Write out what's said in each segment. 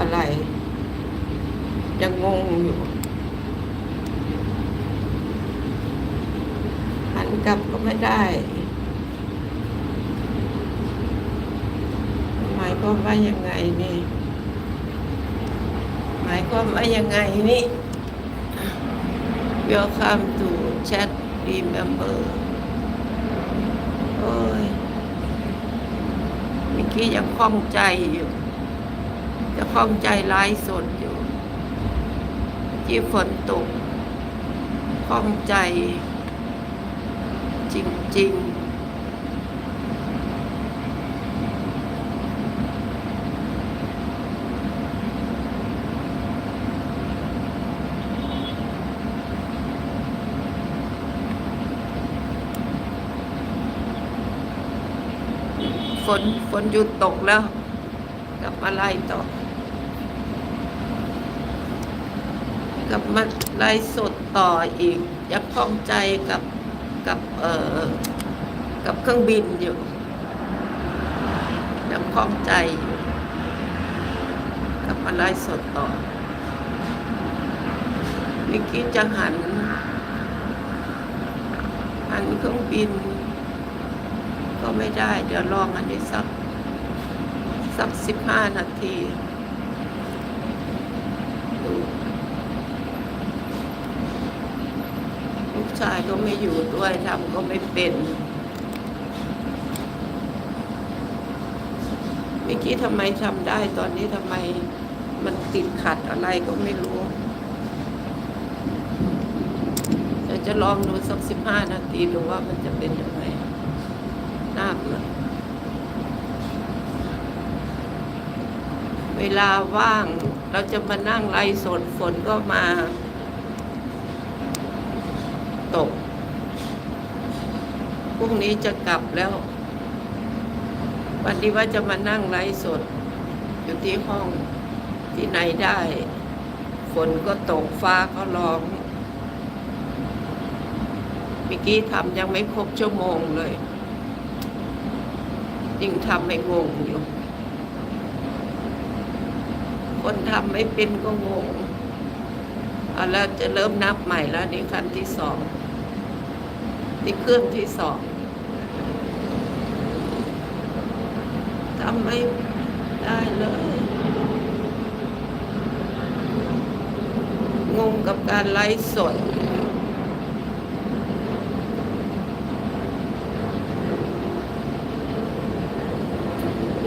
อะไร ยังงงอยู่หันกลับก็ไม่ได้หมายความว่ายังไงนี่หมายความว่ายังไงนี่ Welcome to chat remember โอ้ยเมื่อกี้ยังคล่องใจอยู่ จะคล่องใจไลฟ์สดอยู่ ที่ฝนตกคล่องใจ จริงๆฝนฝนหยุดตกแล้วกลับมาไล่ต่อ กลับมาไล่สดต่ออีก ยังคล่องใจกับกับเอ่อกับเครื่องบินอยู่ยังคล่องใจอยู่กลับมาไล่สดต่อเมื่อกี้จะหัน หันเครื่องบิน ก็ไม่ได้ เดี๋ยวลองอันนี้สัก สักสิบห้านาทีดูลูก ชายก็ไม่อยู่ด้วยทำก็ไม่เป็น เมื่อกี้ทำไมทำได้ตอนนี้ทำไมมันติดขัดอะไรก็ไม่รู้เดี๋ยวจะลองดูสักสิบห้านาทีดูว่ามันจะเป็นยังไงน่าบเลยเวลาว่างเราจะมานั่งไล่สดฝนก็มา ตก พรุ่งนี้จะกลับแล้ว วันนี้ว่าจะมานั่งไล่สด อยู่ที่ห้องที่ไหนได้ ฝนก็ตกฟ้าก็ร้องเมื่อกี้ทำยังไม่ครบชั่วโมงเลยยิ่งทำไม่งงอยู่ คนทำไม่เป็นก็งงเอาแล้วจะเริ่มนับใหม่แล้วนี่ขั้นที่สอง นี่เครื่องที่สองทำไม่ได้เลย งงกับการไลฟ์สด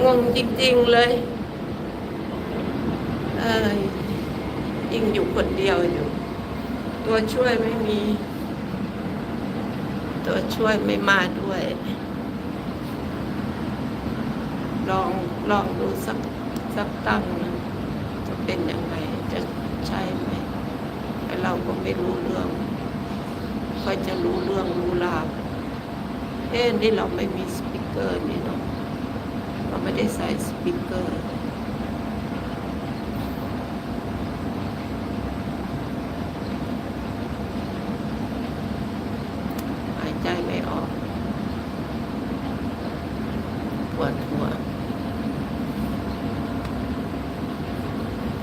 งงจริง ๆ เลยเอ้ยยิ่งอยู่คนเดียวอยู่ ตัวช่วยไม่มี ตัวช่วยไม่มาด้วย ลองลองดูสักสักตั้งนึ่งจะเป็นยังไงจะใช่ไหมแต่เราก็ไม่รู้เรื่องค่อยจะรู้เรื่องรู้ราวเอ๊นี่เราไม่มีสปิเกอร์นี่เนาะเราไม่ได้ใส่สปีกเกอร์ หายใจไม่ออก ปวดหัว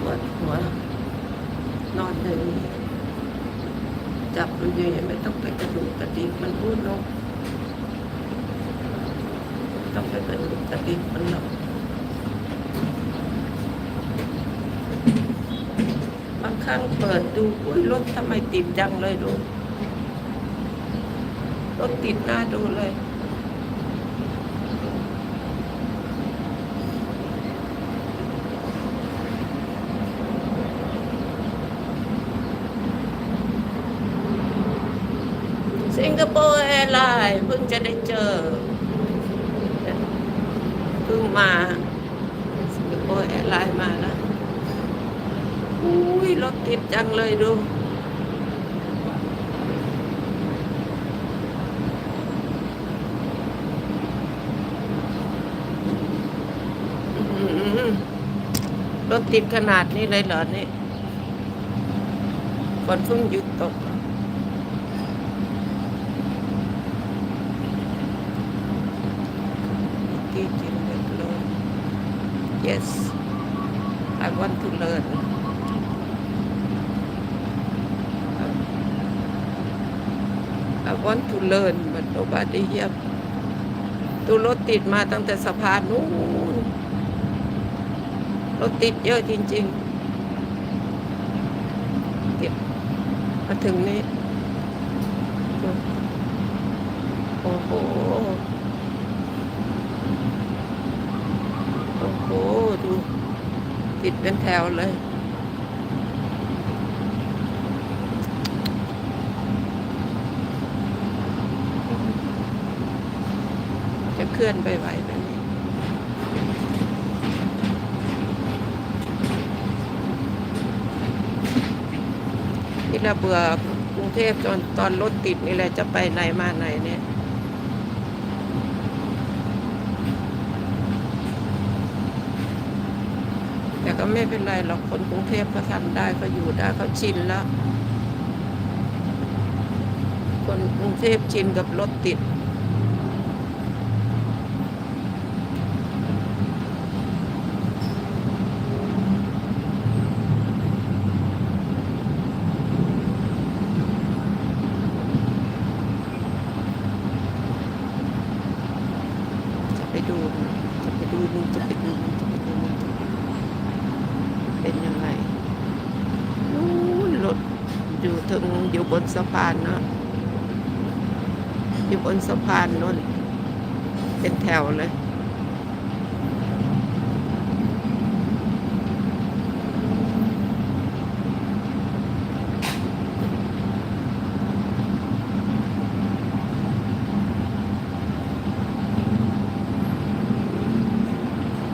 ปวดหัว นอนเลยจับมันอยู่ไม่ต้องไปกระดูกกระดิกมันพูดเนาะ ต้องไปกระดูกกระดิกมันหรอบางครั้งเปิดดูอุ๊ยรถทำไมติดจังเลยดูรถติดหน้าดูเลยสิงคโปร์แอร์ไลน์เพิ่งจะได้เจอ พิ่งมาสิงคโปร์แอร์ไลน์มาแล้วอุ้ยรถติดจังเลยดูรถติดขนาดนี้เลยเหรอนี่ฝนเพิ่งหยุดตกติด Yes, I want to learn I want to learn but nobody here ตูรถติดมาตั้งแต่สะพานนู้นรถติดเยอะจริงๆติดมาถึงนี้ โอ้โห โอ้โห ดู ติดเป็นแถวเลย จะเคลื่อนไปไหวแบบนี้ที่เราเบื่อกรุงเทพจนตอนรถติดนี่แหละจะไปไหนมาไหนเนี่ย แต่ก็ไม่เป็นไรหรอกคนกรุงเทพเขาทำได้เขาอยู่ได้เขาชินแล้ว คนกรุงเทพชินกับรถติด จะไปดูมันจะไปดูมันจะไปดูมันจะไปดูมันจะไปดูเป็นยังไงนู้นรถอยู่ถึงอยู่ บนสะพานเนาะอยู่บนสะพานนู่นเป็นแถวเลย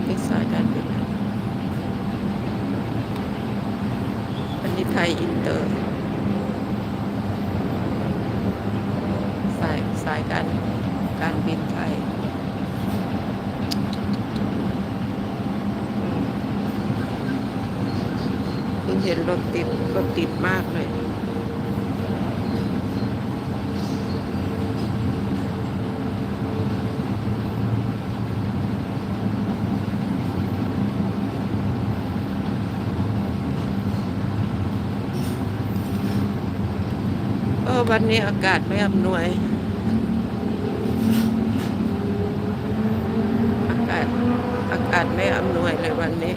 ที่สายการบินอันนี้ไทยอินเตอร์ สายสายการการบินไทยอืม เห็นรถติดรถติดมากเลยวันนี้อากาศไม่อำนวย อากาศอากาศไม่อำนวยเลยวันนี้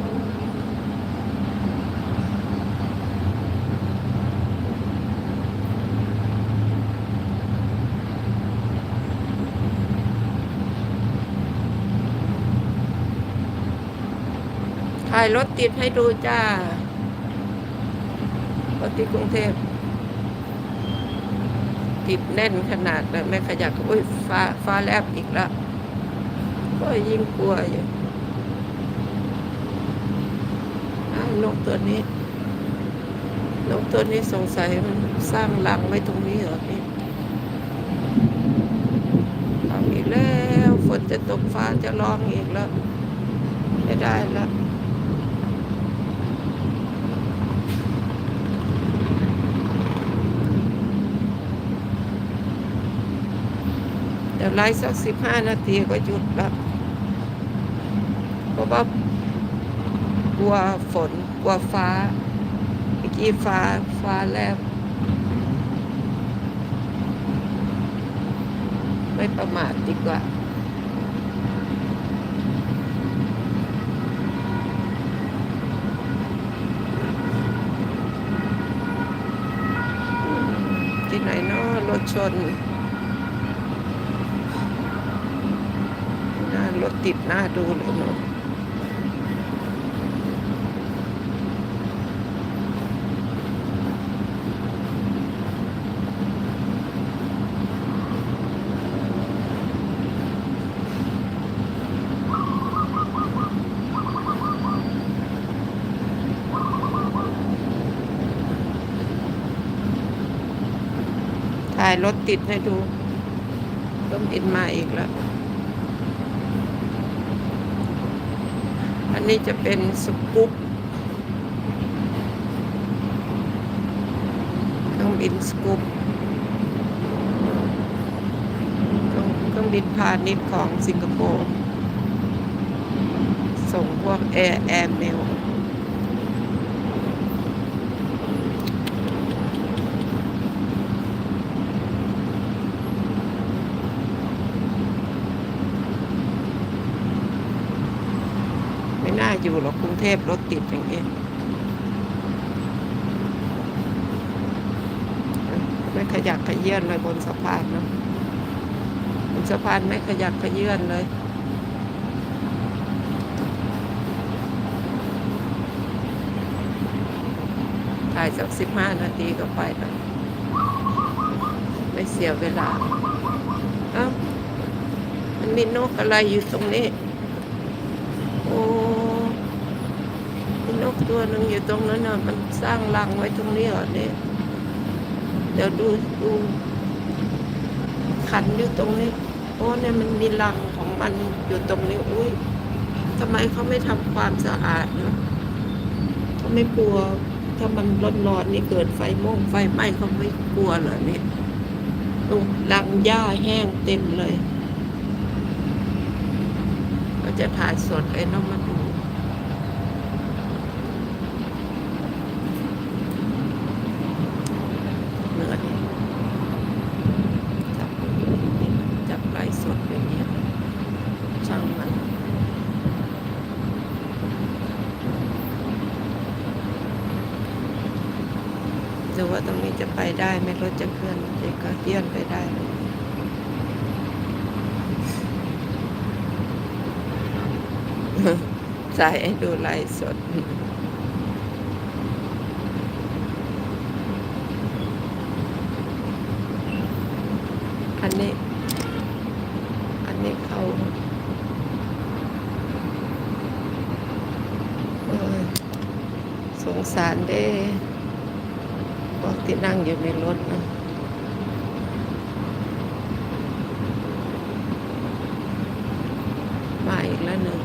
ถ่ายรถติดให้ดูจ้ารถที่กรุงเทพติดแน่นขนาดแบบไม่ขยับอุ้ยฟ้าฟ้าแลบอีกแล้วก็ยิ่งกลัวอยู่อ้นกตัวนี้ นกตัวนี้สงสัยมันสร้างรังไว้ตรงนี้เหรอนี่เอาอีกแล้ว ฝนจะตกฟ้าจะร้องอีกแล้ว ไม่ได้แล้ว เดี๋ยวไลฟ์สักสิบห้านาทีก็หยุดละเพราะว่ากลัวฝนกลัวฟ้าเมื่อกี้ฟ้าฟ้าแลบไม่ประมาทดีกว่าที่ไหนเนาะรถชน หน้า รถติดหน้าดูเลยเนาะถ่ายรถติดให้ดู ต้องบินมาอีกแล้ว อั นี้จะเป็นสกู๊ปเครื่องบินสกู๊ปเครื่องเครื่องบินพาณิชย์ของสิงคโปร์ ส่งพวกแอร์แอร์เมล อยู่หรอกกรุงเทพรถติดอย่างนี้ไม่ขยักขยื่นเลยบนสะพานเนาะบนสะพานไม่ขยักขยื่นเลยถ่ายสักสิบห้านาทีก็ไปแล้วไม่เสียเวลา เอ้ามันมีนกอะไรอยู่ตรงนี้ โอ้ กตัวหนึ่งอยู่ตรงนั้นน่ะ มันสร้างรังไว้ตรงนี้เหรอเนี่ยเดี๋ยวดูดูขันอยู่ตรงนี้ โอ้เนี่ยมันมีรังของมันอยู่ตรงนี้ อุ้ยทำไมเขาไม่ทำความสะอาดเนาะเขาไม่กลัว ถ้ามันร้อนๆนี่เกิดไฟม่งไฟไหม้เขาไม่กลัวเหรอเนี่ยดูรังหญ้าแห้งเต็มเลย ก็จะถ่ายสดไอ้น้องมาดูเหนื่อยจับจับไลฟ์สดอย่างเงี้ยช่างมัน ดูว่าตรงนี้ จะไปได้ไม่รถจะเคลื่อนจะก็เลื่อนไปได้ใส่ดูไลฟ์สดอันนี้ อันนี้เขาเอ้ยสงสารเด้ พวกที่นั่ง อยู่ในรถนะมาอีกแล้วหนึ่ง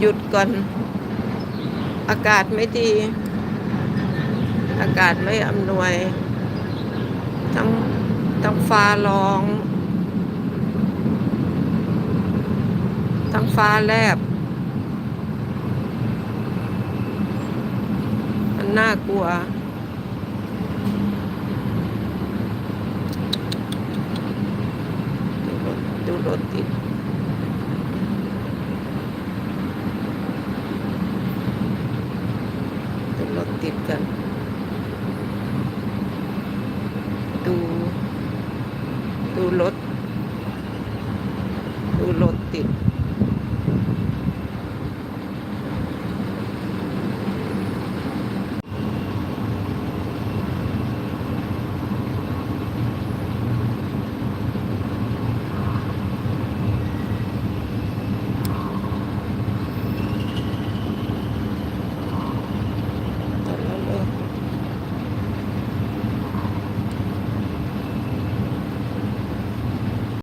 หยุดก่อน อากาศไม่ดีากาศไม่อำนวย ทั้งทั้งฟ้าร้อง ทั้งฟ้าแลบ มันน่ากลัวดูรถดูรถติด Dulot tip.